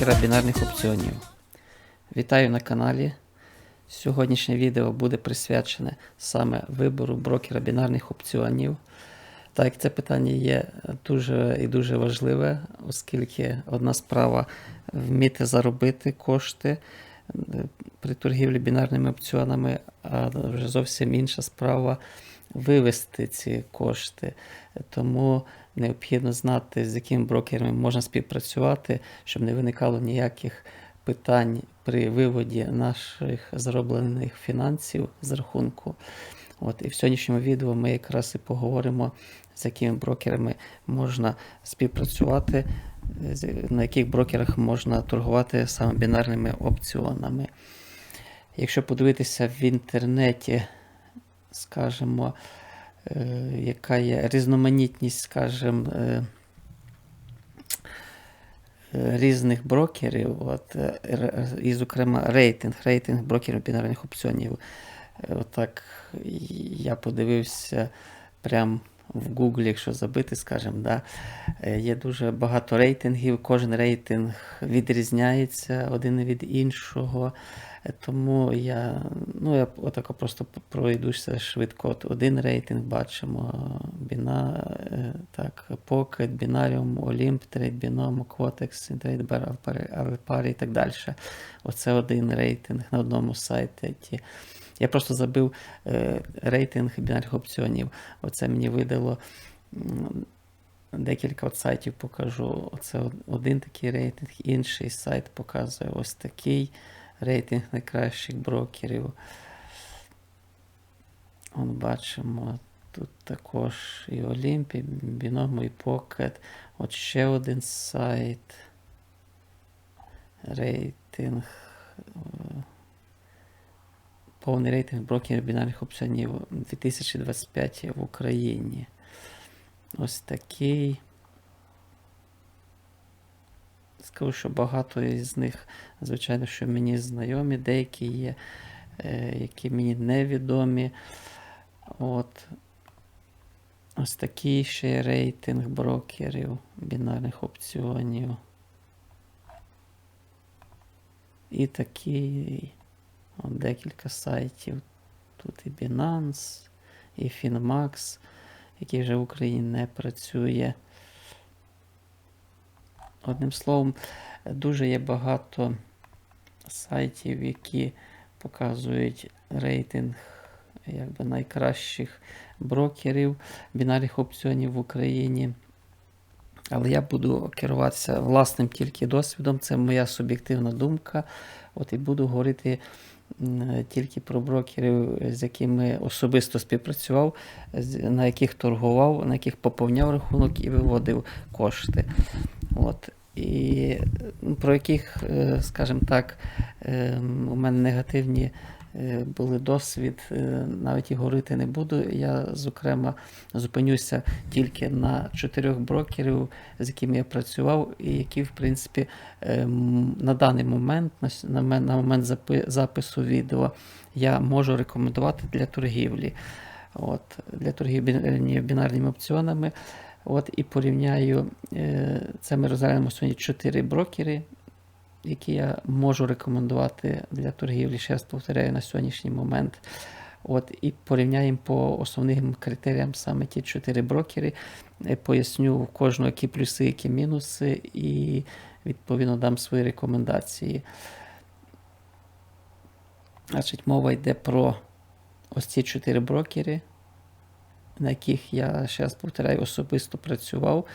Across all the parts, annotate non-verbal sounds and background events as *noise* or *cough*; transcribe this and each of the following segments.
розглянути бінарних опціонів. Вітаю на каналі. Сьогоднішнє відео буде присвячене саме вибору брокера бінарних опціонів. Так як це питання є дуже і дуже важливе, оскільки одна справа вміти заробити кошти е, при торгівлі бінарними опціонами, а вже зовсім інша справа вивести ці кошти. Тому необхідно знати, з якими брокерами можна співпрацювати, щоб не виникало ніяких питань при виводі наших зароблених фінансів з рахунку. От, і в сьогоднішньому відео ми якраз і поговоримо, з якими брокерами можна співпрацювати, на яких брокерах можна торгувати саме бінарними опціонами. Якщо подивитися в інтернеті, скажімо, яка є різноманітність, скажімо, е, е, різних брокерів, от, е, і, зокрема, рейтинг, рейтинг брокерів бінарних опціонів. Е, Отак я подивився прям в Гуглі, якщо забити, скажімо, да, е, є дуже багато рейтингів, кожен рейтинг відрізняється один від іншого. Тому я, ну, я отако просто пройдуся швидко. От один рейтинг бачимо: Біна, е, так, Pocket, Binarium, Olymp, Trade Binom, Quotex, Trade Avipari і так далі. Оце один рейтинг на одному сайті. Я просто забив е, рейтинг бінарних опціонів. Оце мені видало декілька от сайтів покажу. Оце один такий рейтинг, інший сайт показує ось такий рейтинг найкращих брокерів. От бачимо тут також і Олімп, і Біном, і Pocket. От ще один сайт. Рейтинг. е, Повний рейтинг брокерів бінарних опціонів 2025 в Україні. Ось такий. Скажу, що багато із них, звичайно, що мені знайомі, деякі є, е, які мені невідомі. От. Ось такий ще рейтинг брокерів бінарних опціонів. І такий. От декілька сайтів. Тут і Binance, і Finmax, який вже в Україні не працює. Одним словом, дуже є багато сайтів, які показують рейтинг якби, найкращих брокерів бінарних опціонів в Україні. Але я буду керуватися власним тільки досвідом, це моя суб'єктивна думка. От і буду говорити тільки про брокерів, з якими особисто співпрацював, на яких торгував, на яких поповняв рахунок і виводив кошти. От. І про яких, е, скажімо так, е, у мене негативні е, були досвід, навіть і говорити не буду. Я, зокрема, зупинюся тільки на чотирьох брокерів, з якими я працював, і які, в принципі, на даний момент, на момент запису відео, я можу рекомендувати для торгівлі. От, для торгівлі бінарними опціонами. От, і порівняю, е, це ми розглянемо сьогодні чотири брокери, які я можу рекомендувати для торгівлі, ще раз повторяю на сьогоднішній момент. От, і порівняємо по основним критеріям саме ті чотири брокери. Е, Поясню кожного, які плюси, які мінуси, і відповідно дам свої рекомендації. Значить, мова йде про ось ці чотири брокери, на яких я ще раз повторяю, особисто працював,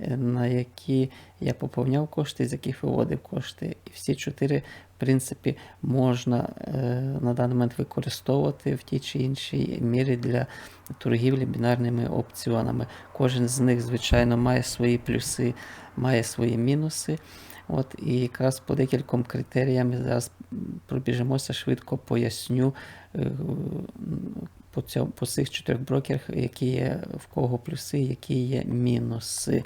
е, на які я поповняв кошти, з яких виводив кошти. І всі чотири, в принципі, можна е, на даний момент використовувати в тій чи іншій мірі для торгівлі бінарними опціонами. Кожен з них, звичайно, має свої плюси, має свої мінуси. От, і якраз по декільком критеріям зараз пробіжимося, швидко поясню е, по, цьому, по цих чотирьох брокерах, які є в кого плюси, які є мінуси.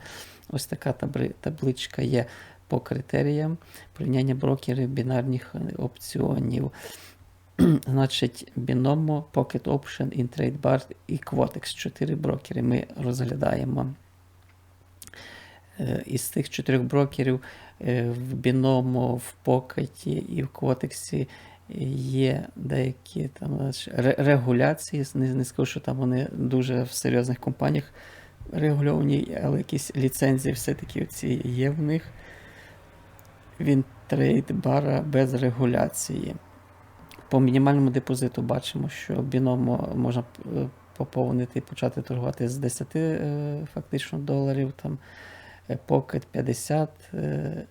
Ось така табличка є по критеріям порівняння брокерів бінарних опціонів. *clears throat* Значить, Binomo, Pocket Option, InTradeBar і Quotex. Чотири брокери ми розглядаємо. Е, Із цих чотирьох брокерів е, в Binomo, в Покеті і в Котексі є деякі там регуляції. Не, не скажу, що там вони дуже в серйозних компаніях регульовані, але якісь ліцензії все-таки ці є в них. Він трейд бара без регуляції. По мінімальному депозиту бачимо, що біномо можна е, поповнити і почати торгувати з 10 е, фактично доларів. Там е, Pocket 50, е,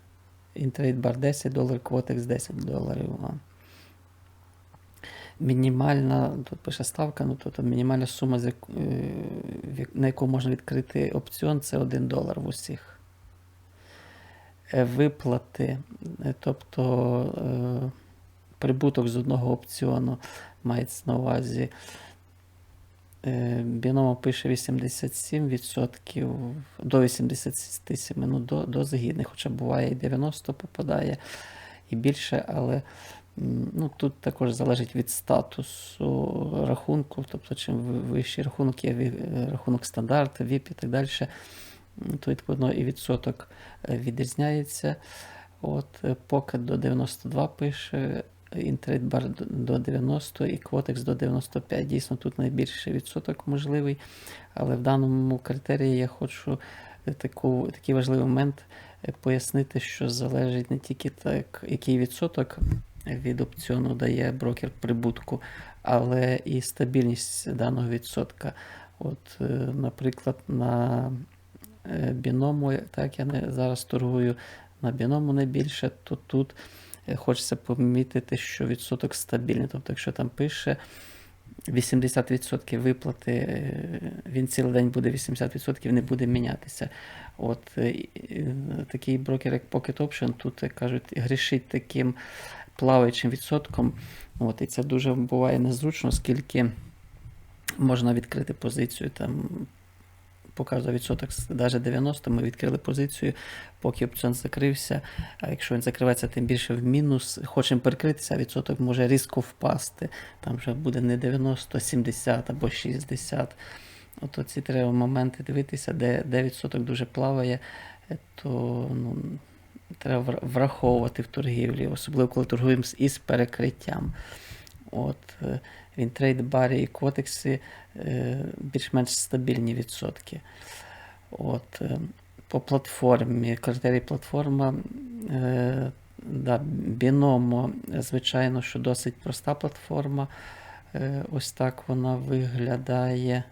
Intrade Bar 10 доларів, Quotex 10 доларів. Мінімальна, тут пише ставка, ну тобто мінімальна сума, е, на яку можна відкрити опціон, це 1 долар в усіх. Е, Виплати, е, тобто прибуток з одного опціону мається на увазі. Біномо пише 87%, до 87, ну до, до згідних, хоча буває і 90% попадає, і більше, але ну, тут також залежить від статусу рахунку, тобто чим вищий рахунок є рахунок стандарт, ВІП і так далі, то відповідно і відсоток е, відрізняється. От е, Pocket до 92 пише, Bar до- до 90 і Quotex до 95. Дійсно, тут найбільший відсоток можливий. Але в даному критерії я хочу е, таку, такий важливий момент е, пояснити, що залежить не тільки так, який відсоток від опціону дає брокер прибутку, але і стабільність даного відсотка. От, е, наприклад, на е, біному, так я не зараз торгую на біному найбільше, то тут е, хочеться помітити, що відсоток стабільний. Тобто, якщо там пише 80% виплати, він цілий день буде 80%, не буде мінятися. От такий брокер, як Pocket Option, тут кажуть, грішить таким плаваючим відсотком. От, і це дуже буває незручно, оскільки можна відкрити позицію там. Показує відсоток навіть 90, ми відкрили позицію, поки опціон закрився. А якщо він закривається тим більше в мінус, хочемо перекритися, а відсоток може різко впасти. Там вже буде не 90, а 70 або 60. От ці треба моменти дивитися, де, де відсоток дуже плаває, то ну, треба враховувати в торгівлі, особливо коли торгуємо із перекриттям. От, е, в інтрейд-барі і котекси е, більш-менш стабільні відсотки. От, е, по платформі, критерії платформа, да, Binomo, звичайно, що досить проста платформа. Ось так вона виглядає.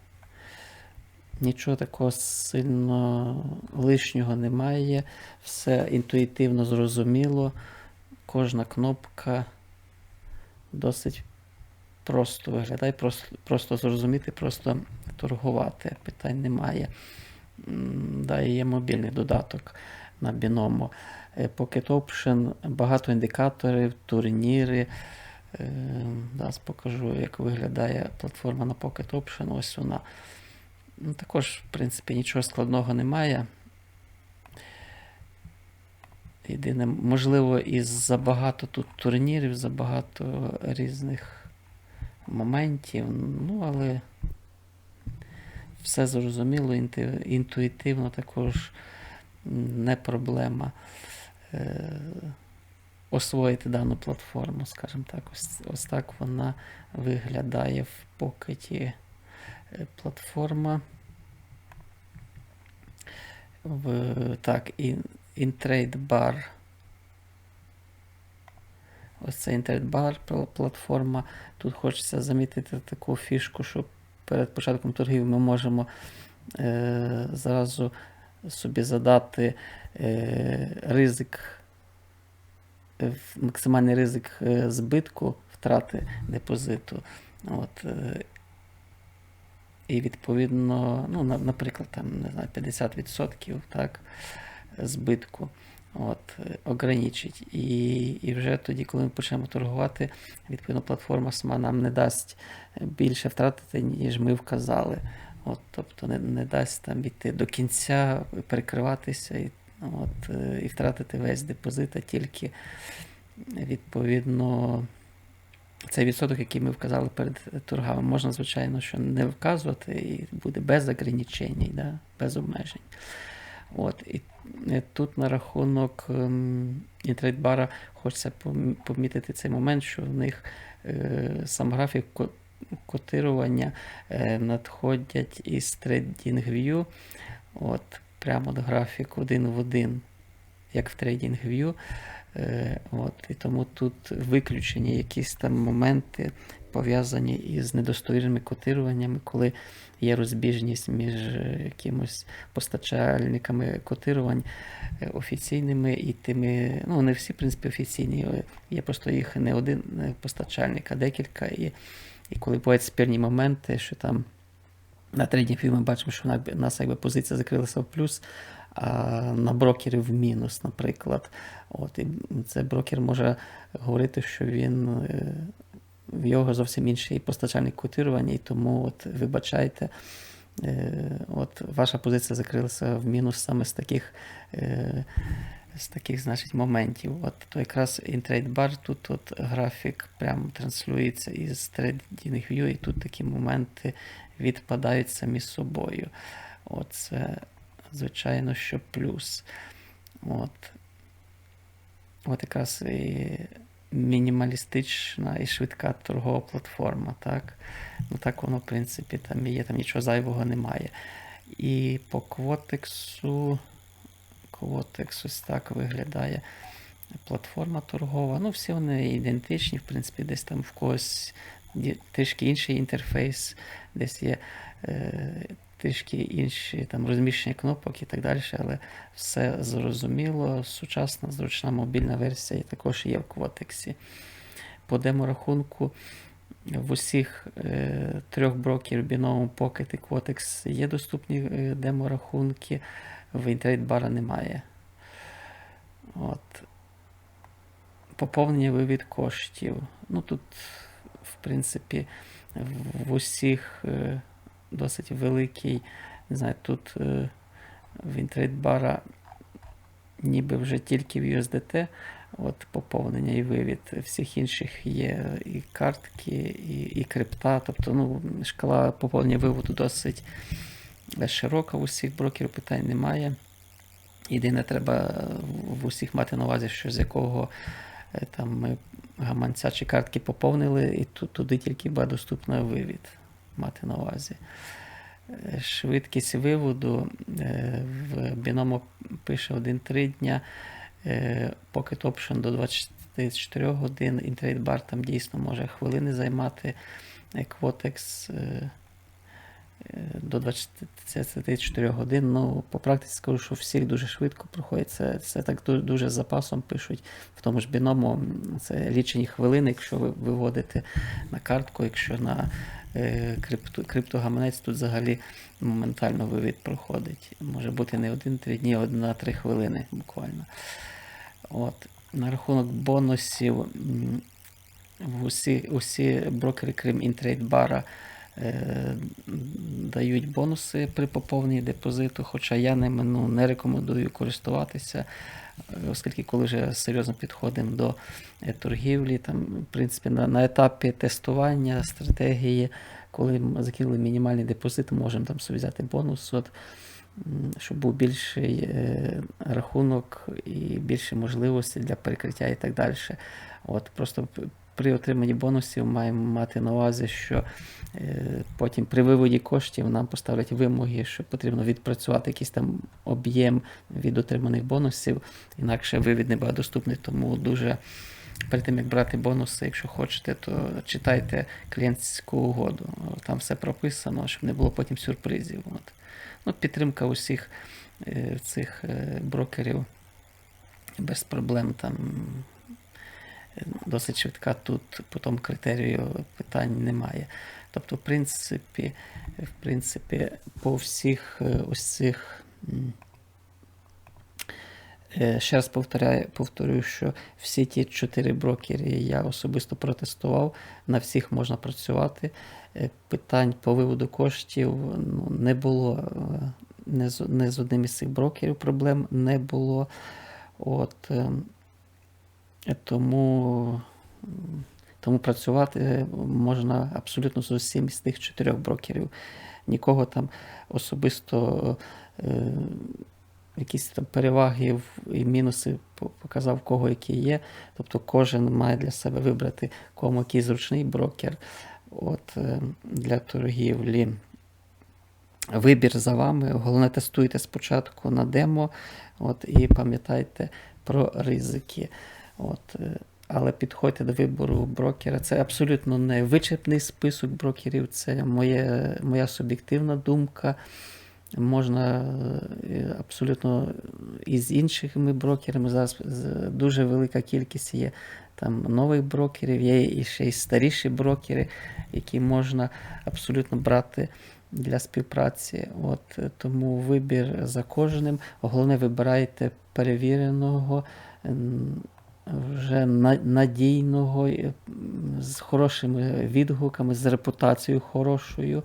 Нічого такого сильно лишнього немає. Все інтуїтивно зрозуміло. Кожна кнопка досить просто виглядає, просто, просто зрозуміти, просто торгувати. Питань немає. Да, є мобільний додаток на Binomo. Е, Pocket Option, багато індикаторів, турніри. Е, Зараз покажу, як виглядає платформа на Pocket Option. Ось вона. Ну, також, в принципі, нічого складного немає. Єдине, можливо, із забагато тут турнірів, забагато різних моментів. Ну, але все зрозуміло, інтуїтивно також не проблема е, освоїти дану платформу, скажімо так. Ось, ось так вона виглядає в покеті е, платформа. В, так, і Intrade Bar. Ось це Bar платформа. Тут хочеться замітити таку фішку, що перед початком торгів ми можемо е, зразу собі задати е, ризик, е, максимальний ризик е, збитку втрати депозиту. От, е, і відповідно, ну, наприклад, там, не знаю, 50% так, збитку. От, ограничить. І, і вже тоді, коли ми почнемо торгувати, відповідно, платформа сама нам не дасть більше втратити, ніж ми вказали. От, тобто не, не дасть там йти до кінця, перекриватися і, от, і втратити весь депозит, а тільки відповідно цей відсоток, який ми вказали перед торгами, можна, звичайно, що не вказувати, і буде без ограничень, да, без обмежень. От, і е, тут на рахунок ем, інтрейдбара хочеться помітити цей момент, що в них е, сам графік котирування е, надходять із TradingView. От, прямо от графік один в один, як в TradingView. Е, от, і тому тут виключені якісь там моменти, пов'язані із недостовірними котируваннями, коли є розбіжність між е, якимось постачальниками котирувань е, офіційними і тими, ну не всі, в принципі, офіційні. Є просто їх не один постачальник, а декілька. І, і коли бувають спірні моменти, що там на трейдинг ми бачимо, що у нас якби позиція закрилася в плюс, на брокерів в мінус, наприклад. От, і це брокер може говорити, що він е, в його зовсім інший постачальник котирування, і тому от вибачайте, е, от ваша позиція закрилася в мінус саме з таких. Е, з таких, значить, моментів. От то якраз інтрейдбар, тут от графік прямо транслюється із TradingView, і тут такі моменти відпадають самі собою. Оце, звичайно, що плюс. От. От якраз і мінімалістична і швидка торгова платформа. Так? Ну так воно, в принципі, там є, там нічого зайвого немає. І по квотексу, квотекс ось так виглядає платформа торгова. Ну, всі вони ідентичні, в принципі, десь там в когось трішки інший інтерфейс, десь є е, трішки інші там розміщення кнопок і так далі, але все зрозуміло, сучасна, зручна мобільна версія також є в Quotex. По деморахунку в усіх е, трьох брокерів Binom, Pocket і Quotex є доступні е, деморахунки, в IntradeBar немає. От. Поповнення вивід коштів. Ну тут, в принципі, в усіх е, досить великий. Не знаю, тут е, в інтрейдбара ніби вже тільки в USDT от поповнення і вивід. Всіх інших є і картки, і, і крипта. Тобто ну, шкала поповнення виводу досить широка в усіх брокерів, питань немає. Єдине, треба в усіх мати на увазі, що з якого е, там ми гаманця чи картки поповнили, і туди тільки буде доступна вивід мати на увазі. Е, Швидкість виводу е, в Binomo пише 1-3 дня, е, Pocket Option до 24 годин, Інтрейдбар там дійсно може хвилини займати, квотекс. До 24 годин. Ну, по практиці скажу, що всіх дуже швидко проходить. Це, це так ду- дуже з запасом пишуть. В тому ж м, це лічені хвилини, якщо ви виводите на картку, якщо на е, крипту, криптогаманець тут взагалі моментально вивід проходить. Може бути не один-три дні, а одна-три хвилини буквально. От. На рахунок бонусів усі, усі брокери, крім інтрейдбара, дають бонуси при поповненні депозиту, хоча я ними ну, не рекомендую користуватися, е, оскільки коли вже серйозно підходимо до е, торгівлі, там, в принципі, на, на етапі тестування стратегії, коли закинули мінімальний депозит, можемо там собі взяти бонус. От, щоб був більший е, рахунок і більше можливостей для перекриття і так далі. От, просто при отриманні бонусів маємо мати на увазі, що е, потім при виводі коштів нам поставлять вимоги, що потрібно відпрацювати якийсь там об'єм від отриманих бонусів, інакше вивід не буде доступний, тому дуже. Перед тим, як брати бонуси, якщо хочете, то читайте клієнтську угоду. Там все прописано, щоб не було потім сюрпризів. От. Ну, підтримка усіх е, цих е, брокерів без проблем там досить швидка тут по тому критерію питань немає. Тобто, в принципі, в принципі, по всіх е, ось цих. Е, Ще раз повторяю, повторюю, що всі ті чотири брокери я особисто протестував, на всіх можна працювати. Е, Питань по виводу коштів ну, не було. Не з, не з одним із цих брокерів проблем не було. От, ем, тому, тому працювати можна абсолютно з усім з тих чотирьох брокерів. Нікого там особисто. е, якісь там переваги і мінуси показав, кого які є. Тобто кожен має для себе вибрати, кому який зручний брокер. От е, для торгівлі. Вибір за вами. Головне, тестуйте спочатку на демо. От, і пам'ятайте про ризики. От, е, але підходьте до вибору брокера. Це абсолютно не вичерпний список брокерів, це моє, моя суб'єктивна думка. Можна е, абсолютно із іншими брокерами. Зараз дуже велика кількість є там нових брокерів, є і ще й старіші брокери, які можна абсолютно брати для співпраці. От е, тому вибір за кожним. Головне, вибирайте перевіреного, вже надійного, е, з хорошими відгуками, з репутацією хорошою.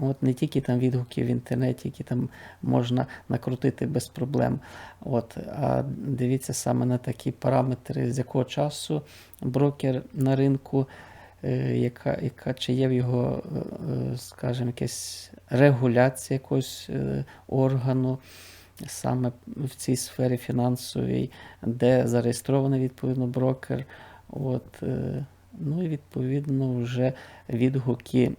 От не тільки там відгуки в інтернеті, які там можна накрутити без проблем. От, а дивіться саме на такі параметри, з якого часу брокер на ринку, е, яка, яка чи є в його, е, скажімо, якась регуляція якогось органу. Саме в цій сфері фінансовій, де зареєстрований відповідно брокер. От, е, ну і відповідно вже відгуки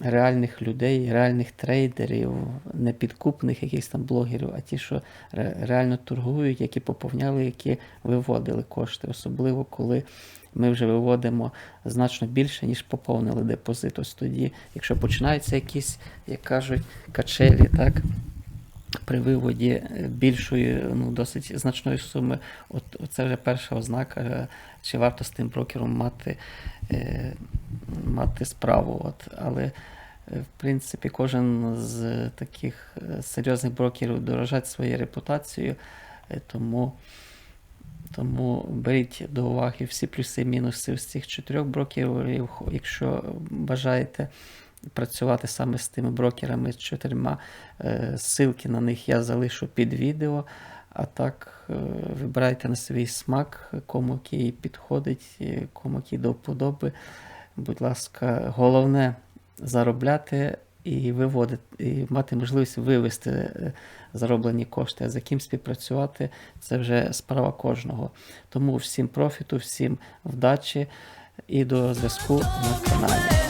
реальних людей, реальних трейдерів, не підкупних якихось там блогерів, а ті, що реально торгують, які поповняли, які виводили кошти, особливо коли ми вже виводимо значно більше, ніж поповнили депозит. Ось тоді, якщо починаються якісь, як кажуть, качелі, так. При виводі е, більшої, ну досить значної суми, от це вже перша ознака, е, чи варто з тим брокером мати, е, мати справу. От. Але е, в принципі кожен з таких е, серйозних брокерів дорожать своєю репутацією, е, тому, тому беріть до уваги всі плюси і мінуси з цих чотирьох брокерів, якщо бажаєте працювати саме з тими брокерами з чотирма. Е, Ссылки на них я залишу під відео. А так, е, вибирайте на свій смак, кому який підходить, е, кому який до вподоби. Будь ласка, головне заробляти і виводити, і мати можливість вивести зароблені кошти. А за ким співпрацювати це вже справа кожного. Тому всім профіту, всім вдачі і до зв'язку на каналі.